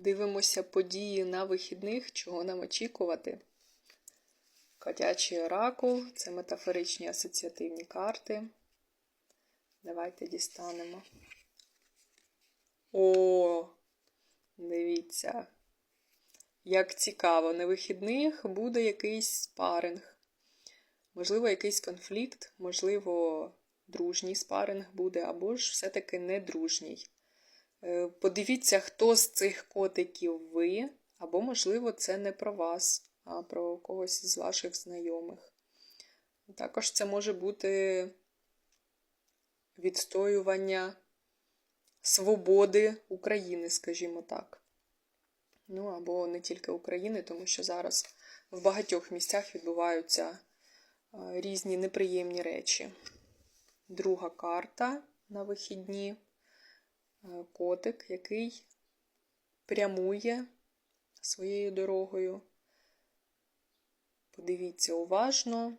Подивимося події на вихідних, чого нам очікувати. Котячий оракул це метафоричні асоціативні карти. Давайте дістанемо. О, дивіться. Як цікаво, на вихідних буде якийсь спаринг. Можливо, якийсь конфлікт, можливо, дружній спаринг буде, або ж все-таки недружній. Е, Подивіться, хто з цих котиків ви, або, можливо, це не про вас, а про когось з ваших знайомих. Також це може бути відстоювання свободи України, скажімо так. Ну, або не тільки України, тому що зараз в багатьох місцях відбуваються е, різні неприємні речі. Друга карта на вихідні котик, який прямує своєю дорогою. Подивіться уважно,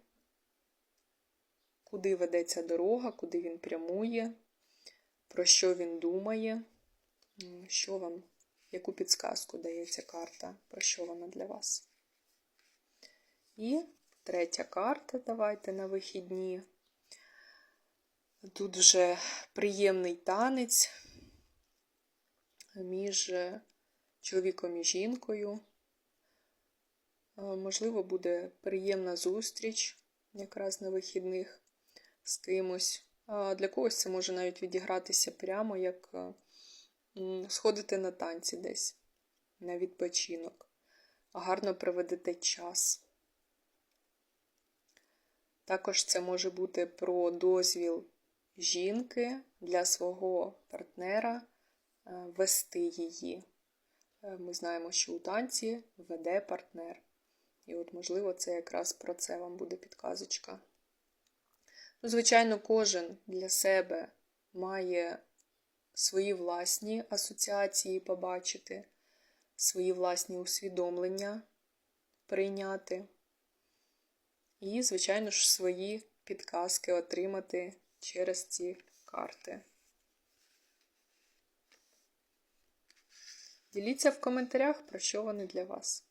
куди ведеться дорога, куди він прямує, про що він думає, що вам, яку підсказку дає ця карта, про що вона для вас. І третя карта, давайте на вихідні. Тут вже приємний танець між чоловіком і жінкою. Е, Можливо, буде приємна зустріч якраз на вихідних з кимось. Для когось це може навіть відігратися прямо, як е, сходити на танці десь, на відпочинок. Гарно проведете час. Також це може бути про дозвіл жінки для свого партнера е, вести її. Е, Ми знаємо, що у танці веде партнер. І от, можливо, це якраз про це вам буде підказочка. Ну, звичайно, кожен для себе має свої власні асоціації побачити, свої власні усвідомлення прийняти. І, звичайно ж, свої підказки отримати через ці карти. Діліться в коментарях, про що вони для вас.